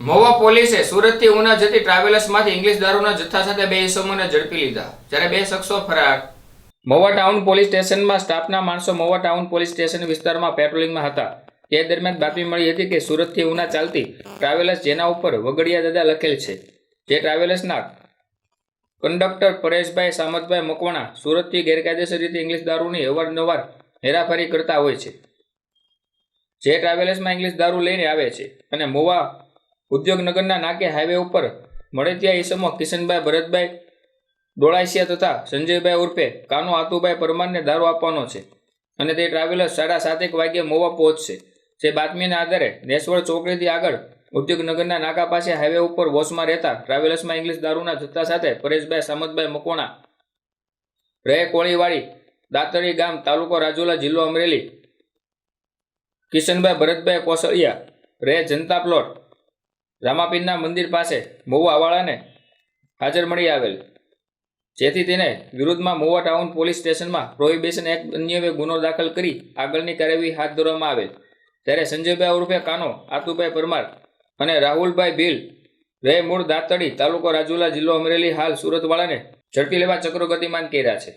મહુવા પોલીસે સુરતથી ઉના જતી ટ્રાવેલર્સમાંથી ઇંગ્લિશ દારૂના જથ્થા સાથે બે ઇસમોને ઝડપી લીધા, જ્યારે બે શખ્સો ફરાર. મહુવા ટાઉન પોલીસ સ્ટેશનમાં સ્ટાફના માણસો મહુવા ટાઉન પોલીસ સ્ટેશન વિસ્તારમાં પેટ્રોલિંગમાં હતા. તે દરમિયાન બાતમી મળી હતી કે સુરતથી ઉના ચાલતી ટ્રાવેલર્સ જેના ઉપર વગડિયા દાદા લખેલ છે. જે ટ્રાવેલર્સના કંડક્ટર પરેશભાઈ સામતભાઈ મકવાણા સુરતથી ગેરકાયદેસર રીતે ઇંગ્લિશ દારૂની અવારનવાર હેરાફેરી કરતા હોય છે. જે ટ્રાવેલર્સમાં ઇંગ્લિશ દારૂ લઈને આવે છે અને મોવા ઉદ્યોગનગરના નાકે હાઈવે ઉપર મળે ત્યાં ઈસમો કિશનભાઈ ભરતભાઈ ડોળાસિયા તથા સંજયભાઈ ઉર્ફે કાનો આતુભાઈ પરમારને દારૂ આપવાનો છે અને તે ટ્રાવેલર્સ સાડા સાતેક વાગ્યે મોવા પહોંચશે. જે બાતમીના આધારે નેસવડ ચોકડીથી આગળ ઉદ્યોગનગરના નાકા પાસે હાઈવે ઉપર વોશમાં રહેતા ટ્રાવેલર્સમાં ઇંગ્લિશ દારૂના જથ્થા સાથે પરેશભાઈ સામતભાઈ મકવાણા, રહે કોળીવાડી, દાતરી ગામ, તાલુકો રાજુલા, જિલ્લો અમરેલી, કિશનભાઈ ભરતભાઈ કોસળિયા, રહે જનતા પ્લોટ રામાપીરના મંદિર પાસે મહુવાવાળાને હાજર મળી આવેલ. જેથી તેને વિરુદ્ધમાં મહુવા ટાઉન પોલીસ સ્ટેશનમાં પ્રોહિબિશન એક્ટ અન્યવે ગુનો દાખલ કરી આગળની કાર્યવાહી હાથ ધરવામાં આવેલ. ત્યારે સંજયભાઈ ઉર્ફે કાનો આતુભાઈ પરમાર અને રાહુલભાઈ ભીલ રહે મૂળ દાંતડી તાલુકો રાજુલા જિલ્લો અમરેલી હાલ સુરતવાળાને ઝડપી લેવા ચક્રો ગતિમાન કર્યા છે.